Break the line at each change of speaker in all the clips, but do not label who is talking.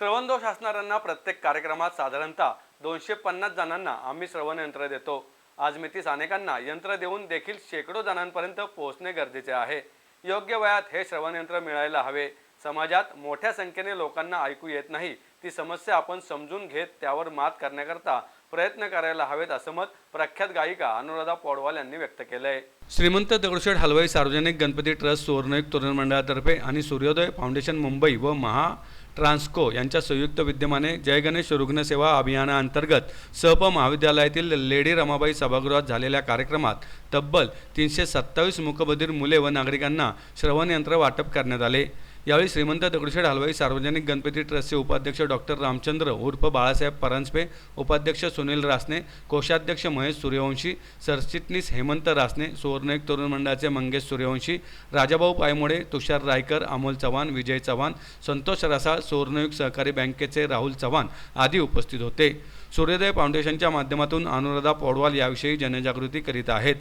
श्रवणदोष असणाऱ्यांना प्रत्येक कार्यक्रमात साधारणतः दोनशे पन्नास जणांना आम्ही श्रवण यंत्र देतो. आज मितीस अनेकांना यंत्र देऊन देखील शेकडो जणांपर्यंत पोहोचणे गरजेचे आहे. योग्य वयात हे श्रवण यंत्र मिळायला हवे. समाजात मोठ्या संख्येने लोकांना ऐकू येत नाही. ती समस्या आपण समजून घेत त्यावर मात करण्याकरता प्रयत्न करायला हवेत असं मत प्रख्यात गायिका अनुराधा पौडवाल यांनी व्यक्त केलंय. श्रीमंत दगडूशेठ हलवाई सार्वजनिक गणपती ट्रस्ट सुवर्णयुग तरुण मंडळातर्फे आणि सूर्योदय फाउंडेशन मुंबई व महा ट्रान्सको यांच्या संयुक्त विद्यमाने जयगणेश रुग्णसेवा अभियानाअंतर्गत सहप महाविद्यालयातील लेडी रमाबाई सभागृहात झालेल्या कार्यक्रमात तब्बल तीनशे सत्तावीस मुकबधीर मुले व नागरिकांना श्रवणयंत्र वाटप करण्यात आले. यावेळी श्रीमंत दगडूशेठ हलवाई सार्वजनिक गणपती ट्रस्टचे उपाध्यक्ष डॉक्टर रामचंद्र उर्फ बाळासाहेब परांजपे उपाध्यक्ष सुनील रासने कोषाध्यक्ष महेश सूर्यवंशी सरचिटणीस हेमंत रासने सुवर्णयुग तरुण मंडळाचे मंगेश सूर्यवंशी राजाभाऊ पायमोडे तुषार रायकर अमोल चव्हाण विजय चव्हाण संतोष रसाळ सुवर्णयुग सहकारी बँकेचे राहुल चव्हाण आदी उपस्थित होते. सूर्योदय फाउंडेशनच्या माध्यमातून अनुराधा पौडवाल याविषयी जनजागृती करीत आहेत.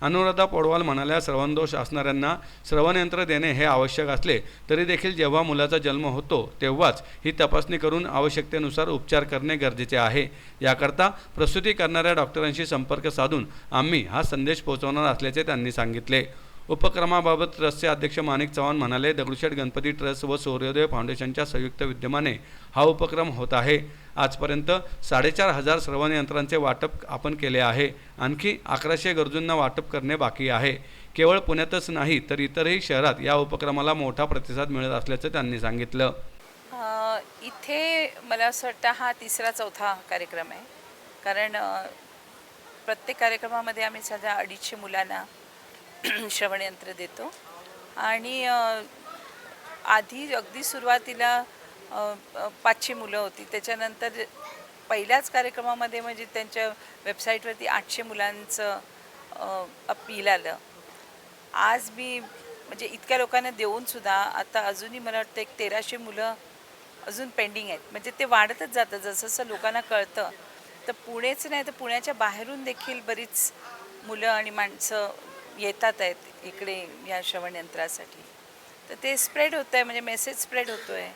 अनुराधा पौडवाल म्हणाल्या श्रवणदोष असणाऱ्यांना श्रवणयंत्र देणे हे आवश्यक असले तरी देखील जेव्हा मुलाचा जन्म होतो तेव्हाच ही तपासणी करून आवश्यकतेनुसार उपचार करणे गरजेचे आहे. याकरता प्रसूती करणाऱ्या डॉक्टरांशी संपर्क साधून आम्ही हा संदेश पोहोचवणार असल्याचे त्यांनी सांगितले. उपक्रमाबाबत ट्रस्टचे अध्यक्ष माणिक चव्हाण म्हणाले दगडूशेठ गणपती ट्रस्ट व सूर्योदय फाउंडेशनच्या संयुक्त विद्यमाने हा उपक्रम होत आहे. आजपर्यंत साडेचार हजार श्रवण यंत्रांचे वाटप आपण केले आहे. आणखी अकराशे गरजूंना वाटप करणे बाकी आहे. केवळ पुण्यातच नाही तर इतरही शहरात या उपक्रमाला मोठा प्रतिसाद मिळत असल्याचं त्यांनी सांगितलं.
इथे मला असं वाटतं हा तिसरा चौथा कार्यक्रम आहे. कारण प्रत्येक कार्यक्रमामध्ये आम्ही सध्या अडीचशे मुलांना श्रवणयंत्र देतो. आणि आधी अगदी सुरुवातीला पाचशे मुलं होती. त्याच्यानंतर पहिल्याच कार्यक्रमामध्ये म्हणजे त्यांच्या वेबसाईटवरती आठशे मुलांचं अपील आलं. आज मी म्हणजे इतक्या लोकांना देऊन सुद्धा आता अजूनही मला वाटतं एक तेराशे मुलं अजून पेंडिंग आहेत. म्हणजे ते वाढतच जातं. जसं जसं लोकांना कळतं तर पुणेच नाही तर पुण्याच्या बाहेरून देखील बरीच मुलं आणि माणसं येतात आहेत इकडे या श्रवणयंत्रासाठी तर ते स्प्रेड होतं आहे म्हणजे मेसेज स्प्रेड होतो आहे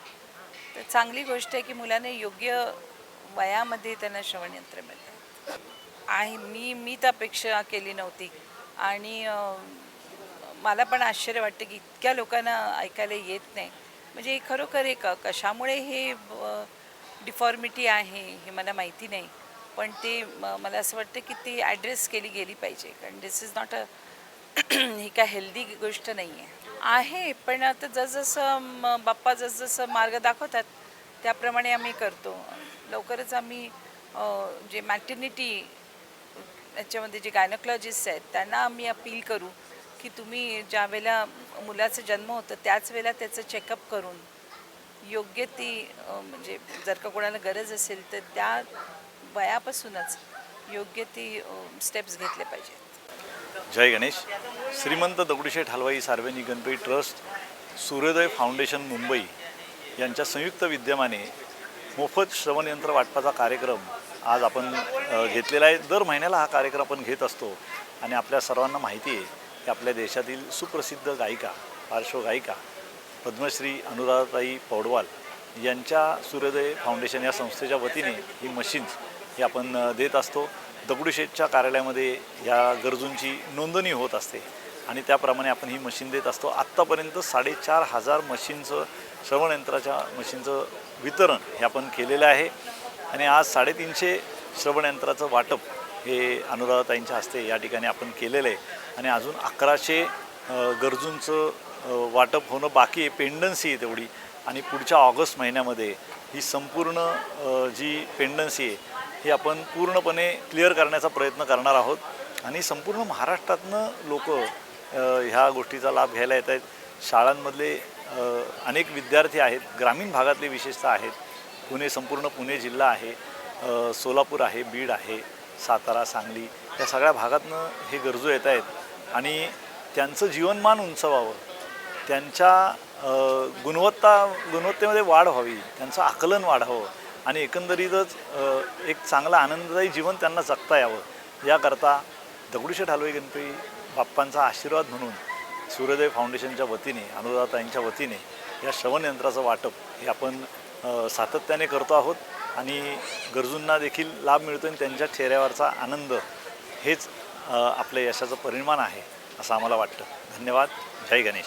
तर चांगली गोष्ट आहे की मुलांना योग्य वयामध्ये त्यांना श्रवणयंत्र मिळतं. आहे मी मी तर अपेक्षा केली नव्हती. आणि मला पण आश्चर्य वाटतं की इतक्या लोकांना ऐकायला येत नाही. म्हणजे खरोखर एक कशामुळे हे डिफॉर्मिटी आहे हे मला माहिती नाही. पण ते मला असं वाटतं की ती ॲड्रेस केली गेली पाहिजे. कारण दिस इज नॉट अ ही काय हेल्दी गोष्ट नाही आहे आहे पण आता जसजसं म- बाप्पा जसजसं मार्ग दाखवतात त्याप्रमाणे आम्ही करतो. लवकरच आम्ही अ, जे मॅटर्निटी याच्यामध्ये जे गायनोकॉलॉजिस्ट आहेत त्यांना आम्ही अपील करू की तुम्ही ज्या वेळेला मुलाचा जन्म होतं त्याच वेळेला त्याचं चेकअप करून योग्य ती अ, म्हणजे जर का कोणाला गरज असेल तर त्या वयापासूनच योग्य ती स्टेप्स घेतले पाहिजेत.
जय गणेश. श्रीमंत दगडूशेठ हलवाई सार्वजनिक गणपती ट्रस्ट सूर्योदय फाउंडेशन मुंबई यांच्या संयुक्त विद्यमाने मोफत श्रवणयंत्र वाटपाचा कार्यक्रम आज आपण घेतलेला आहे. दर महिन्याला हा कार्यक्रम आपण घेत असतो आणि आपल्या सर्वांना माहिती आहे की आपल्या देशातील सुप्रसिद्ध गायिका पार्श्वगायिका पद्मश्री अनुराधाताई पौडवाल यांच्या सूर्योदय फाउंडेशन या संस्थेच्या वतीने ही मशीन्स ही आपण देत असतो. दगडूशेठच्या कार्यालयामध्ये या गरजूंची नोंदणी होत असते. आणि त्याप्रमाणे आपण ही मशीन देत असतो. आत्तापर्यंत साडेचार हजार मशीनचं श्रवणयंत्राच्या मशीनचं वितरण हे आपण केलेलं आहे. आणि आज साडेतीनशे श्रवणयंत्राचं वाटप हे अनुराधाताईंच्या हस्ते या ठिकाणी आपण केलेलं आहे. आणि अजून अकराशे गरजूंचं वाटप होणं बाकी आहे. पेंडन्सी आहे तेवढी. आणि पुढच्या ऑगस्ट महिन्यामध्ये ही संपूर्ण जी पेंडन्सी आहे हे आपण पूर्णपणे क्लिअर करण्याचा प्रयत्न करणार आहोत. आणि संपूर्ण महाराष्ट्रातनं लोक ह्या गोष्टीचा लाभ घ्यायला येत आहेत. शाळांमधले अनेक विद्यार्थी आहेत. ग्रामीण भागातले विशेषतः आहेत. पुणे संपूर्ण पुणे जिल्हा आहे. सोलापूर आहे बीड आहे सातारा सांगली या सगळ्या भागातनं हे गरजू येत आहेत. आणि त्यांचं जीवनमान उंचवावं. त्यांच्या गुणवत्ता गुणवत्तेमध्ये वाढ व्हावी. त्यांचं आकलन वाढावं. आणि एकंदरीतच एक चांगलं आनंददायी जीवन त्यांना जगता यावं. याकरता दगडूशेठ हलवाई गणपती बाप्पांचा आशीर्वाद म्हणून सूर्योदय फाउंडेशनच्या वतीने अनुदाताईंच्या वतीने या श्रवण यंत्राचं वाटप हे आपण सातत्याने करतो आहोत आणि गरजूंना देखील लाभ मिळतो आणि त्यांच्या चेहऱ्यावरचा आनंद हेच आपल्या यशाचं परिमाण आहे असं आम्हाला वाटतं. धन्यवाद. जय गणेश.